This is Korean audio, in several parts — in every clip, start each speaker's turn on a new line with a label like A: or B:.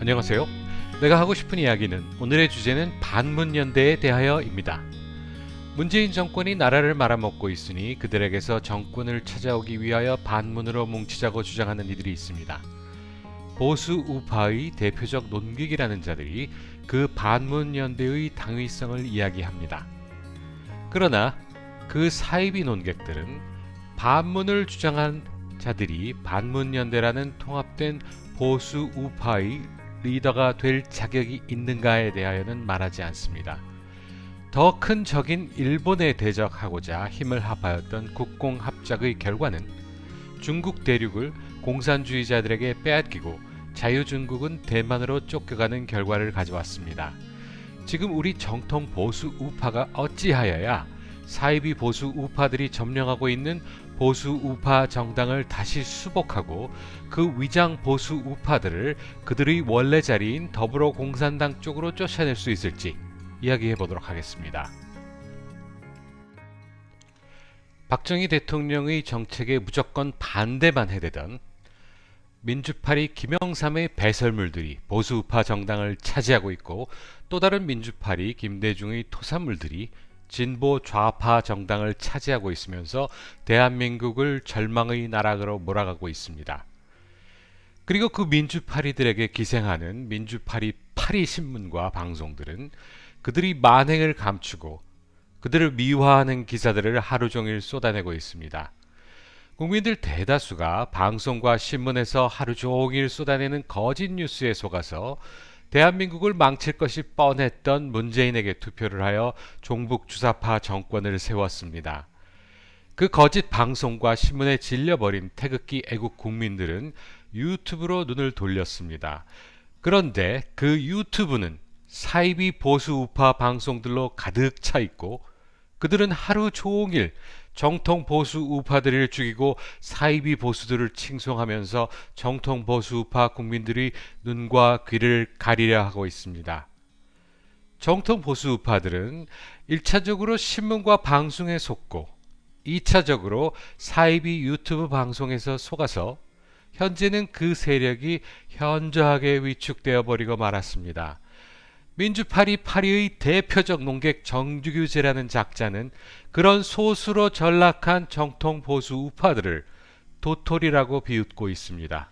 A: 안녕하세요. 내가 하고 싶은 이야기는 오늘의 주제는 반문연대에 대하여입니다. 문재인 정권이 나라를 말아먹고 있으니 그들에게서 정권을 찾아오기 위하여 반문으로 뭉치자고 주장하는 이들이 있습니다. 보수 우파의 대표적 논객이라는 자들이 그 반문연대의 당위성을 이야기합니다. 그러나 그 사이비 논객들은 반문을 주장한 자들이 반문연대라는 통합된 보수 우파의 리더가 될 자격이 있는가에 대하여는 말하지 않습니다. 더 큰 적인 일본에 대적하고자 힘을 합하였던 국공합작의 결과는 중국 대륙을 공산주의자들에게 빼앗기고 자유중국은 대만으로 쫓겨가는 결과를 가져왔습니다. 지금 우리 정통 보수 우파가 어찌하여야 사이비 보수 우파들이 점령하고 있는 보수 우파 정당을 다시 수복하고 그 위장 보수 우파들을 그들의 원래 자리인 더불어 공산당 쪽으로 쫓아낼 수 있을지 이야기해 보도록 하겠습니다. 박정희 대통령의 정책에 무조건 반대만 해대던 민주파리 김영삼의 배설물들이 보수 우파 정당을 차지하고 있고 또 다른 민주파리 김대중의 토사물들이 진보 좌파 정당을 차지하고 있으면서 대한민국을 절망의 나락으로 몰아가고 있습니다. 그리고 그 민주파리들에게 기생하는 민주파리 파리 신문과 방송들은 그들이 만행을 감추고 그들을 미화하는 기사들을 하루 종일 쏟아내고 있습니다. 국민들 대다수가 방송과 신문에서 하루 종일 쏟아내는 거짓 뉴스에 속아서 대한민국을 망칠 것이 뻔했던 문재인에게 투표를 하여 종북 주사파 정권을 세웠습니다. 그 거짓 방송과 신문에 질려버린 태극기 애국 국민들은 유튜브로 눈을 돌렸습니다. 그런데 그 유튜브는 사이비 보수 우파 방송들로 가득 차 있고 그들은 하루 종일 정통 보수 우파들을 죽이고 사이비 보수들을 칭송하면서 정통 보수 우파 국민들이 눈과 귀를 가리려 하고 있습니다. 정통 보수 우파들은 1차적으로 신문과 방송에 속고 2차적으로 사이비 유튜브 방송에서 속아서 현재는 그 세력이 현저하게 위축되어 버리고 말았습니다. 민주파리 파리의 대표적 농객 정주규제라는 작자는 그런 소수로 전락한 정통 보수 우파들을 도토리라고 비웃고 있습니다.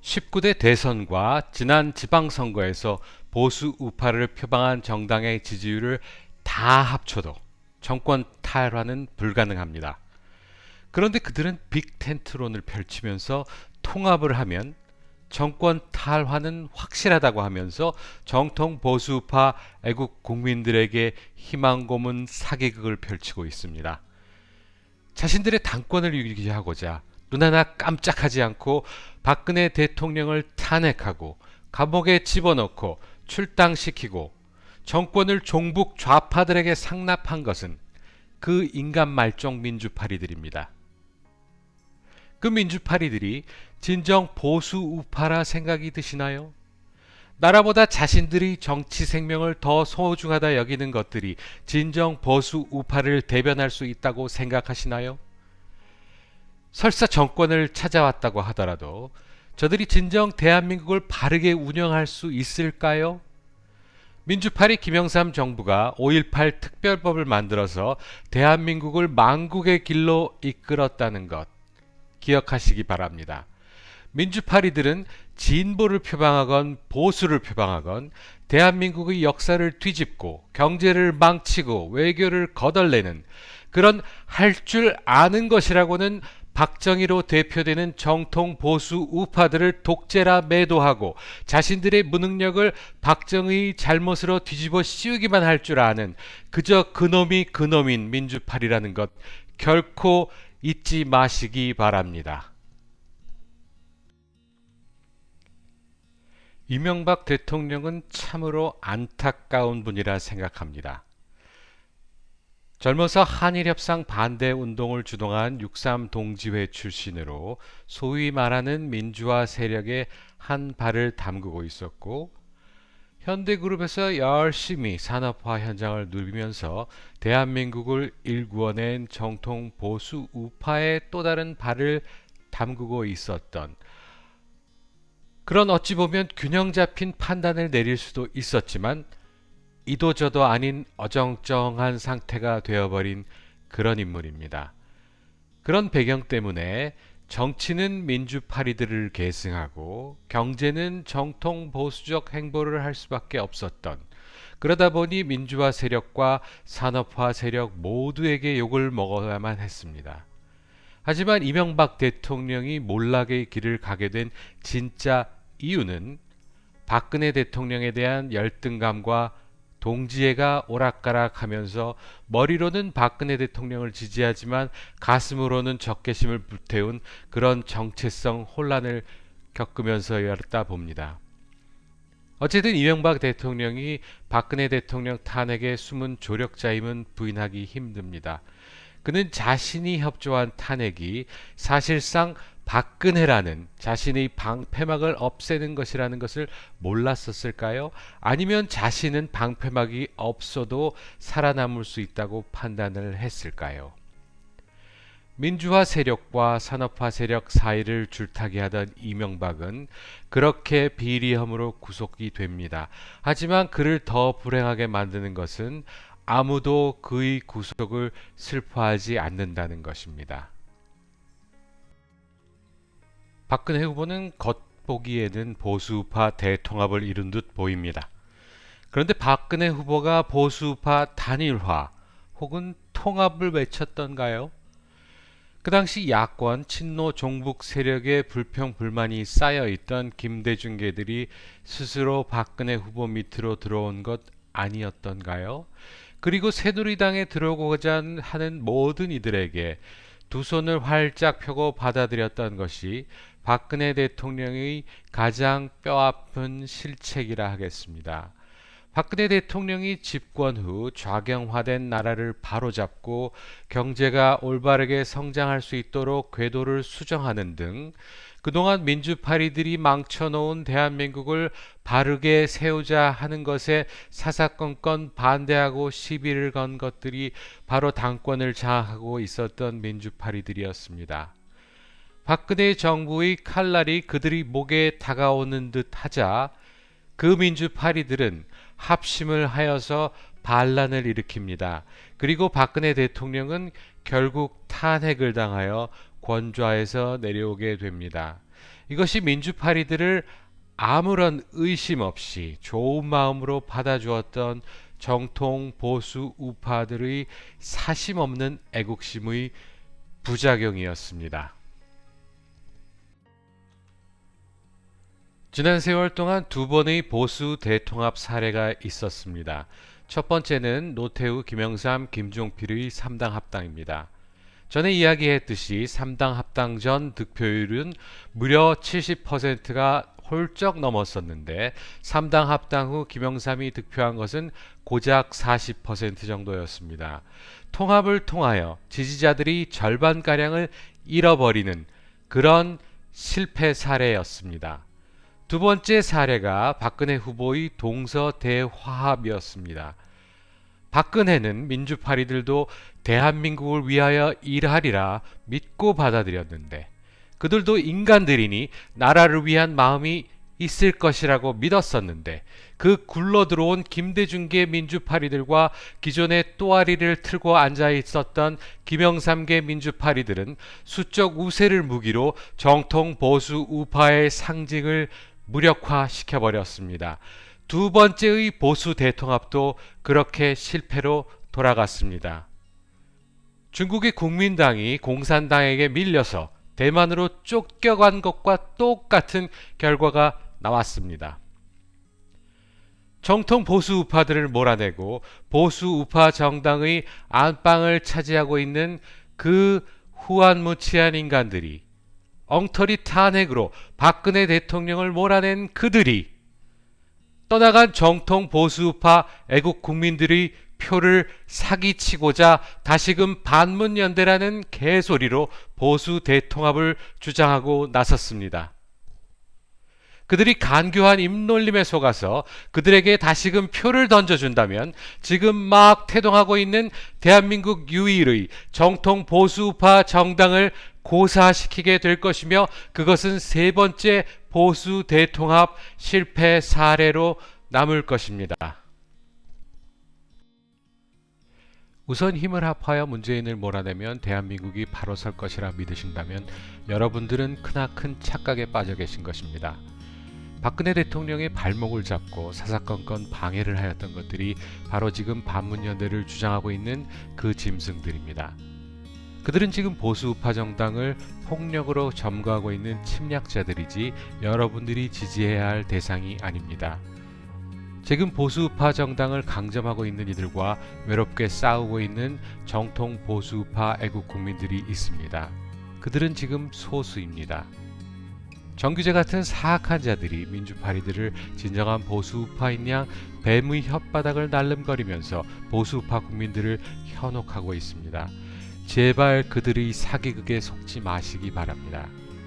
A: 19대 대선과 지난 지방선거에서 보수 우파를 표방한 정당의 지지율을 다 합쳐도 정권 탈환은 불가능합니다. 그런데 그들은 빅텐트론을 펼치면서 통합을 하면 정권 탈환은 확실하다고 하면서 정통 보수파 애국 국민들에게 희망 고문 사기극을 펼치고 있습니다. 자신들의 당권을 유지하고자 눈 하나 깜짝하지 않고 박근혜 대통령을 탄핵하고 감옥에 집어넣고 출당시키고 정권을 종북 좌파들에게 상납한 것은 그 인간 말종 민주파리들입니다. 그 민주파리들이 진정 보수 우파라 생각이 드시나요? 나라보다 자신들의 정치 생명을 더 소중하다 여기는 것들이 진정 보수 우파를 대변할 수 있다고 생각하시나요? 설사 정권을 찾아왔다고 하더라도 저들이 진정 대한민국을 바르게 운영할 수 있을까요? 민주파리 김영삼 정부가 5.18 특별법을 만들어서 대한민국을 망국의 길로 이끌었다는 것 기억하시기 바랍니다. 민주파리들은 진보를 표방하건 보수를 표방하건 대한민국의 역사를 뒤집고 경제를 망치고 외교를 거덜내는 그런 할 줄 아는 것이라고는 박정희로 대표되는 정통 보수 우파들을 독재라 매도하고 자신들의 무능력을 박정희 잘못으로 뒤집어 씌우기만 할 줄 아는 그저 그놈이 그놈인 민주파리라는 것 결코 잊지 마시기 바랍니다. 이명박 대통령은 참으로 안타까운 분이라 생각합니다. 젊어서 한일 협상 반대 운동을 주동한 63 동지회 출신으로 소위 말하는 민주화 세력에 한 발을 담그고 있었고 현대그룹에서 열심히 산업화 현장을 누비면서 대한민국을 일구어낸 정통 보수 우파의 또 다른 발을 담그고 있었던 그런 어찌 보면 균형 잡힌 판단을 내릴 수도 있었지만 이도저도 아닌 어정쩡한 상태가 되어버린 그런 인물입니다. 그런 배경 때문에 정치는 민주파리들을 계승하고 경제는 정통 보수적 행보를 할 수밖에 없었던 그러다 보니 민주화 세력과 산업화 세력 모두에게 욕을 먹어야만 했습니다. 하지만 이명박 대통령이 몰락의 길을 가게 된 진짜 이유는 박근혜 대통령에 대한 열등감과 동지애가 오락가락하면서 머리로는 박근혜 대통령을 지지하지만 가슴으로는 적개심을 불태운 그런 정체성 혼란을 겪으면서였다 봅니다. 어쨌든 이명박 대통령이 박근혜 대통령 탄핵의 숨은 조력자임은 부인하기 힘듭니다. 그는 자신이 협조한 탄핵이 사실상 박근혜라는 자신의 방패막을 없애는 것이라는 것을 몰랐었을까요? 아니면 자신은 방패막이 없어도 살아남을 수 있다고 판단을 했을까요? 민주화 세력과 산업화 세력 사이를 줄타기 하던 이명박은 그렇게 비리함으로 구속이 됩니다. 하지만 그를 더 불행하게 만드는 것은 아무도 그의 구속을 슬퍼하지 않는다는 것입니다. 박근혜 후보는 겉보기에는 보수파 대통합을 이룬 듯 보입니다. 그런데 박근혜 후보가 보수파 단일화 혹은 통합을 외쳤던가요? 그 당시 야권 친노 종북 세력의 불평 불만이 쌓여 있던 김대중계들이 스스로 박근혜 후보 밑으로 들어온 것 아니었던가요? 그리고 새누리당에 들어오고자 하는 모든 이들에게 두 손을 활짝 펴고 받아들였던 것이 박근혜 대통령의 가장 뼈아픈 실책이라 하겠습니다. 박근혜 대통령이 집권 후 좌경화된 나라를 바로잡고 경제가 올바르게 성장할 수 있도록 궤도를 수정하는 등 그동안 민주파리들이 망쳐놓은 대한민국을 바르게 세우자 하는 것에 사사건건 반대하고 시비를 건 것들이 바로 당권을 장악하고 있었던 민주파리들이었습니다. 박근혜 정부의 칼날이 그들이 목에 다가오는 듯 하자 그 민주파리들은 합심을 하여서 반란을 일으킵니다. 그리고 박근혜 대통령은 결국 탄핵을 당하여 권좌에서 내려오게 됩니다. 이것이 민주파리들을 아무런 의심 없이 좋은 마음으로 받아주었던 정통 보수 우파들의 사심 없는 애국심의 부작용이었습니다. 지난 세월 동안 두 번의 보수 대통합 사례가 있었습니다. 첫 번째는 노태우, 김영삼, 김종필의 3당 합당입니다. 전에 이야기했듯이 3당 합당 전 득표율은 무려 70%가 홀쩍 넘었었는데 3당 합당 후 김영삼이 득표한 것은 고작 40% 정도였습니다. 통합을 통하여 지지자들이 절반가량을 잃어버리는 그런 실패 사례였습니다. 두 번째 사례가 박근혜 후보의 동서 대화합이었습니다. 박근혜는 민주파리들도 대한민국을 위하여 일하리라 믿고 받아들였는데 그들도 인간들이니 나라를 위한 마음이 있을 것이라고 믿었었는데 그 굴러 들어온 김대중계 민주파리들과 기존의 또아리를 틀고 앉아 있었던 김영삼계 민주파리들은 수적 우세를 무기로 정통 보수 우파의 상징을 무력화 시켜 버렸습니다. 두 번째의 보수 대통합도 그렇게 실패로 돌아갔습니다. 중국의 국민당이 공산당에게 밀려서 대만으로 쫓겨간 것과 똑같은 결과가 나왔습니다. 정통 보수 우파들을 몰아내고 보수 우파 정당의 안방을 차지하고 있는 그 후한무치한 인간들이 엉터리 탄핵으로 박근혜 대통령을 몰아낸 그들이 떠나간 정통 보수파 애국 국민들의 표를 사기치고자 다시금 반문연대라는 개소리로 보수 대통합을 주장하고 나섰습니다. 그들이 간교한 입놀림에 속아서 그들에게 다시금 표를 던져준다면 지금 막 태동하고 있는 대한민국 유일의 정통 보수파 정당을 고사시키게 될 것이며 그것은 세 번째 보수 대통합 실패 사례로 남을 것입니다. 우선 힘을 합하여 문재인을 몰아내면 대한민국이 바로 설 것이라 믿으신다면 여러분들은 크나큰 착각에 빠져 계신 것입니다. 박근혜 대통령의 발목을 잡고 사사건건 방해를 하였던 것들이 바로 지금 반문연대를 주장하고 있는 그 짐승들입니다. 그들은 지금 보수 우파 정당을 폭력으로 점거하고 있는 침략자들이지 여러분들이 지지해야 할 대상이 아닙니다. 지금 보수 우파 정당을 강점하고 있는 이들과 외롭게 싸우고 있는 정통 보수 우파 애국 국민들이 있습니다. 그들은 지금 소수입니다. 정규제 같은 사악한 자들이 민주파리들을 진정한 보수 우파인 양 뱀의 혓바닥을 날름거리면서 보수 우파 국민들을 현혹하고 있습니다. 제발 그들의 사기극에 속지 마시기 바랍니다.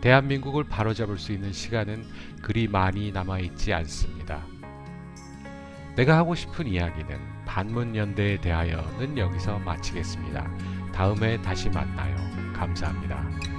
A: 대한민국을 바로잡을 수 있는 시간은 그리 많이 남아있지 않습니다. 내가 하고 싶은 이야기는 반문연대에 대하여는 여기서 마치겠습니다. 다음에 다시 만나요. 감사합니다.